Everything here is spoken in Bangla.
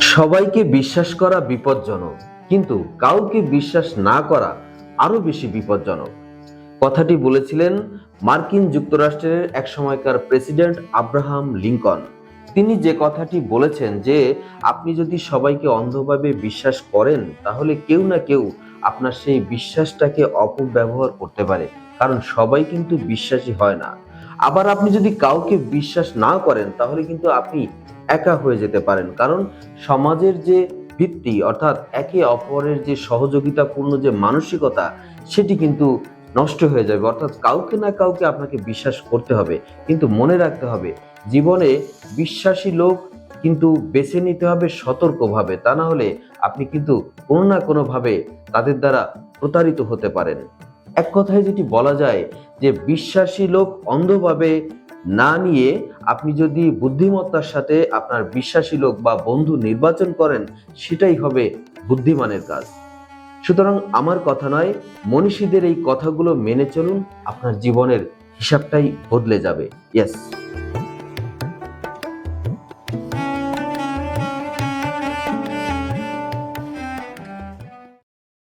সবাইকে বিশ্বাস করা বিপজ্জনক, কিন্তু কাউকে বিশ্বাস না করা আরও বেশি বিপজ্জনক। কথাটি বলেছিলেন মার্কিন যুক্তরাষ্ট্রের এক সময়কার প্রেসিডেন্ট আব্রাহাম লিঙ্কন তিনি যে কথাটি বলেছেন যে, আপনি যদি সবাইকে অন্ধভাবে বিশ্বাস করেন, তাহলে কেউ না কেউ আপনার সেই বিশ্বাসটাকে অপব্যবহার করতে পারে। কারণ সবাই কিন্তু বিশ্বাসী হয় না। আবার আপনি যদি কাউকে বিশ্বাস না করেন, তাহলে কিন্তু আপনি একা হয়ে যেতে পারেন। কারণ সমাজের যে ভিত্তি, অর্থাৎ একে অপরের যে সহযোগিতাপূর্ণ যে মানসিকতা, সেটি কিন্তু নষ্ট হয়ে যাবে। অর্থাৎ কাউকে না কাউকে আপনাকে বিশ্বাস করতে হবে। কিন্তু মনে রাখতে হবে, জীবনে বিশ্বাসী লোক কিন্তু বেছে নিতে হবে সতর্কভাবে। তা না হলে আপনি কিন্তু কোনো না কোনোভাবে তাদের দ্বারা প্রতারিত হতে পারেন। এক কথায় যেটি বলা যায় যে বিশ্বাসী লোক অন্ধভাবে না নিয়ে আপনি যদি বুদ্ধিমত্তার সাথে আপনার বিশ্বাসী লোক বা বন্ধু নির্বাচন করেন, সেটাই হবে বুদ্ধিমানের কাজ। সুতরাং আমার কথা নয়, মনীষীদের এই কথাগুলো মেনে চলুন, আপনার জীবনের হিসাবটাই বদলে যাবে। ইয়েস